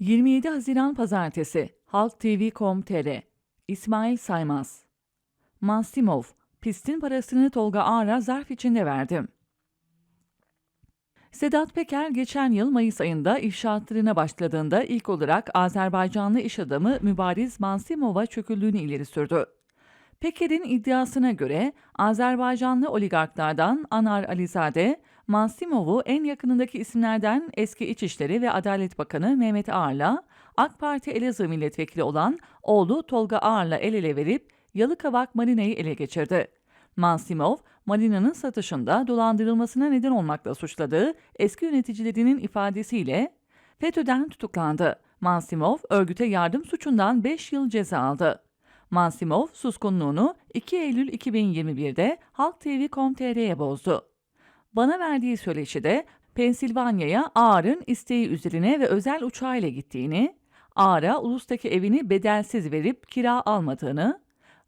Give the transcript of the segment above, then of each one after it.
27 Haziran Pazartesi Halk TV.com.tr İsmail Saymaz Mansimov Pistin parasını Tolga Ağar'a zarf içinde verdim. Sedat Peker geçen yıl Mayıs ayında inşaatlarına başladığında ilk olarak Azerbaycanlı iş adamı Mübariz Mansimov'a çöküldüğünü ileri sürdü. Peker'in iddiasına göre Azerbaycanlı oligarklardan Anar Alizade, Mansimov'u en yakınındaki isimlerden eski İçişleri ve Adalet Bakanı Mehmet Ağar'la AK Parti Elazığ milletvekili olan oğlu Tolga Ağar'la el ele verip Yalıkavak Marina'yı ele geçirdi. Mansimov, Marina'nın satışında dolandırılmasına neden olmakla suçladığı eski yöneticilerinin ifadesiyle FETÖ'den tutuklandı. Mansimov, örgüte yardım suçundan 5 yıl ceza aldı. Mansimov suskunluğunu 2 Eylül 2021'de Halk TV.com.tr'ye bozdu. Bana verdiği söyleşide Pensilvanya'ya Ağar'ın isteği üzerine ve özel uçağıyla gittiğini, Ağar'a ulustaki evini bedelsiz verip kira almadığını,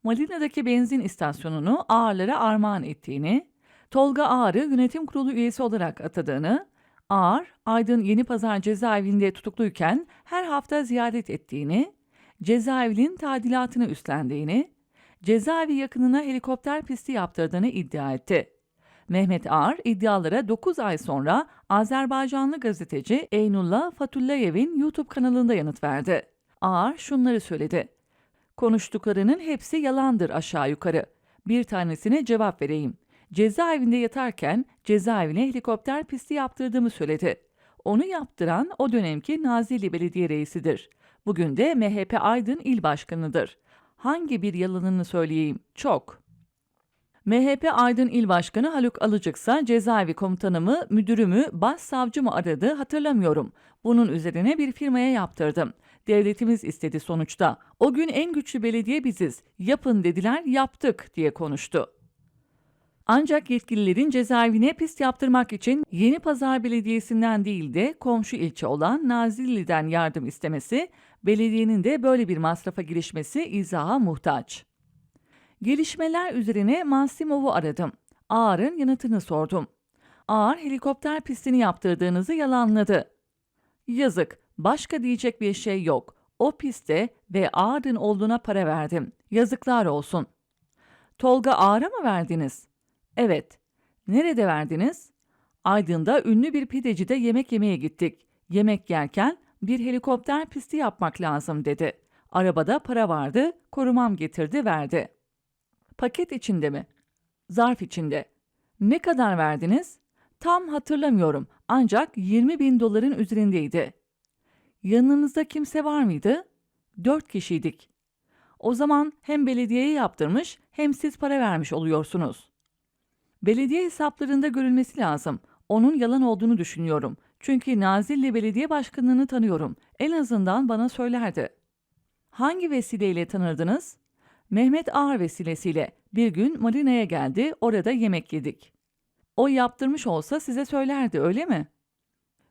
Marina'daki benzin istasyonunu Ağar'lara armağan ettiğini, Tolga Ağar'ı yönetim kurulu üyesi olarak atadığını, Ağar, Aydın Yeni Pazar cezaevinde tutukluyken her hafta ziyaret ettiğini, cezaevinin tadilatını üstlendiğini, cezaevi yakınına helikopter pisti yaptırdığını iddia etti. Mehmet Ağar iddialara 9 ay sonra Azerbaycanlı gazeteci Eynullah Fatullayev'in YouTube kanalında yanıt verdi. Ağar şunları söyledi. Konuştuklarının hepsi yalandır aşağı yukarı. Bir tanesine cevap vereyim. Cezaevinde yatarken cezaevine helikopter pisti yaptırdığımı söyledi. Onu yaptıran o dönemki Nazilli Belediye Reisidir. Bugün de MHP Aydın İl Başkanı'dır. Hangi bir yalanını söyleyeyim? Çok. MHP Aydın İl Başkanı Haluk Alıcıksa cezaevi komutanımı, müdürümü, başsavcı mı aradı hatırlamıyorum. Bunun üzerine bir firmaya yaptırdım. Devletimiz istedi sonuçta. O gün en güçlü belediye biziz. Yapın dediler, yaptık diye konuştu. Ancak yetkililerin cezaevine pist yaptırmak için Yeni Pazar Belediyesi'nden değil de komşu ilçe olan Nazilli'den yardım istemesi, belediyenin de böyle bir masrafa girişmesi izaha muhtaç. Gelişmeler üzerine Mansimov'u aradım. Ağar'ın yanıtını sordum. Ağar helikopter pistini yaptırdığınızı yalanladı. Yazık, başka diyecek bir şey yok. O piste ve Ağar'ın olduğuna para verdim. Yazıklar olsun. Tolga Ağar'a mı verdiniz? Evet. Nerede verdiniz? Aydın'da ünlü bir pidecide yemek yemeye gittik. Yemek yerken bir helikopter pisti yapmak lazım dedi. Arabada para vardı, korumam getirdi verdi. Paket içinde mi? Zarf içinde. Ne kadar verdiniz? Tam hatırlamıyorum ancak 20 bin doların üzerindeydi. Yanınızda kimse var mıydı? Dört kişiydik. O zaman hem belediyeye yaptırmış hem siz para vermiş oluyorsunuz. Belediye hesaplarında görülmesi lazım. Onun yalan olduğunu düşünüyorum. Çünkü Nazilli Belediye Başkanlığını tanıyorum. En azından bana söylerdi. Hangi vesileyle tanırdınız? Mehmet Ağar vesilesiyle bir gün Marina'ya geldi, orada yemek yedik. O yaptırmış olsa size söylerdi, öyle mi?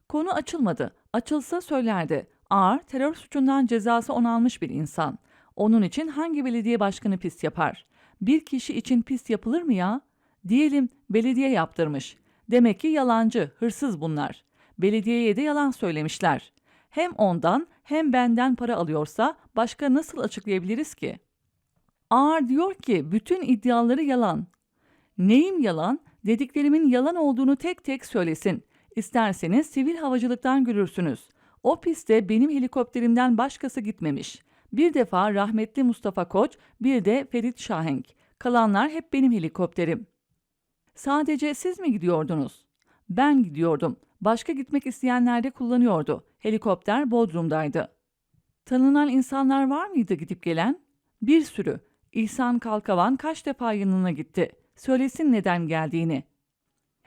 Konu açılmadı. Açılsa söylerdi. Ağar terör suçundan cezası onalmış bir insan. Onun için hangi belediye başkanı pis yapar? Bir kişi için pis yapılır mı ya? Diyelim belediye yaptırmış. Demek ki yalancı, hırsız bunlar. Belediyeye de yalan söylemişler. Hem ondan hem benden para alıyorsa başka nasıl açıklayabiliriz ki? Ağar diyor ki bütün iddiaları yalan. Neyim yalan? Dediklerimin yalan olduğunu tek tek söylesin. İsterseniz sivil havacılıktan görürsünüz. O piste benim helikopterimden başkası gitmemiş. Bir defa rahmetli Mustafa Koç, bir de Ferit Şahenk. Kalanlar hep benim helikopterim. Sadece siz mi gidiyordunuz? Ben gidiyordum. Başka gitmek isteyenler de kullanıyordu. Helikopter Bodrum'daydı. Tanınan insanlar var mıydı gidip gelen? Bir sürü. İhsan Kalkavan kaç defa yanına gitti. Söylesin neden geldiğini.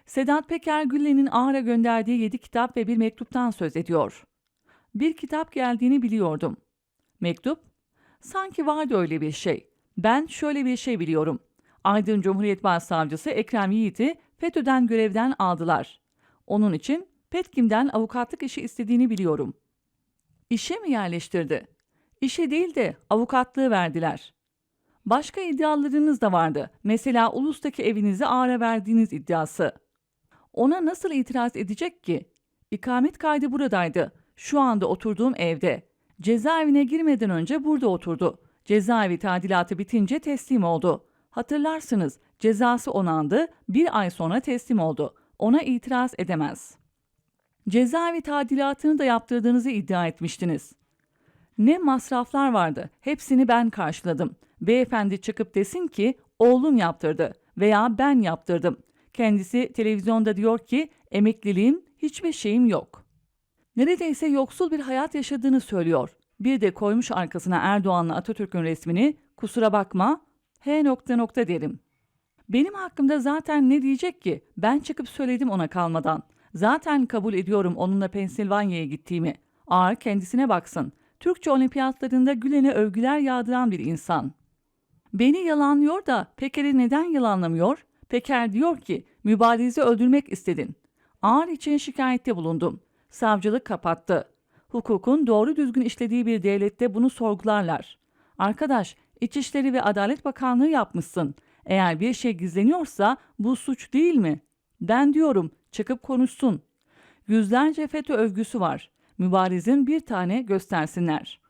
Sedat Peker Güllen'in Ağar'a gönderdiği yedi kitap ve bir mektuptan söz ediyor. Bir kitap geldiğini biliyordum. Mektup? Sanki vardı öyle bir şey. Ben şöyle bir şey biliyorum. Aydın Cumhuriyet Başsavcısı Ekrem Yiğit'i FETÖ'den görevden aldılar. Onun için Petkim'den avukatlık işi istediğini biliyorum. İşe mi yerleştirdi? İşe değil de avukatlığı verdiler. Başka iddialarınız da vardı. Mesela ulustaki evinizi ağra verdiğiniz iddiası. Ona nasıl itiraz edecek ki? İkamet kaydı buradaydı. Şu anda oturduğum evde. Cezaevine girmeden önce burada oturdu. Cezaevi tadilatı bitince teslim oldu. Hatırlarsınız cezası onandı, bir ay sonra teslim oldu. Ona itiraz edemez. Cezaevi tadilatını da yaptırdığınızı iddia etmiştiniz. Ne masraflar vardı, hepsini ben karşıladım. Beyefendi çıkıp desin ki oğlum yaptırdı veya ben yaptırdım. Kendisi televizyonda diyor ki emekliliğim hiçbir şeyim yok. Neredeyse yoksul bir hayat yaşadığını söylüyor. Bir de koymuş arkasına Erdoğan'la Atatürk'ün resmini kusura bakma H nokta nokta derim. Benim hakkımda zaten ne diyecek ki? Ben çıkıp söyledim ona kalmadan. Zaten kabul ediyorum onunla Pensilvanya'ya gittiğimi. Ağır kendisine baksın. Türkçe olimpiyatlarında Gülen'e övgüler yağdıran bir insan. Beni yalanlıyor da Peker'i neden yalanlamıyor? Peker diyor ki mübarizi öldürmek istedin. Ağır için şikayette bulundum. Savcılık kapattı. Hukukun doğru düzgün işlediği bir devlette bunu sorgularlar. Arkadaş, İçişleri ve Adalet Bakanlığı yapmışsın. Eğer bir şey gizleniyorsa bu suç değil mi? Ben diyorum çıkıp konuşsun. Yüzlerce FETÖ övgüsü var. Mübarizin bir tane göstersinler.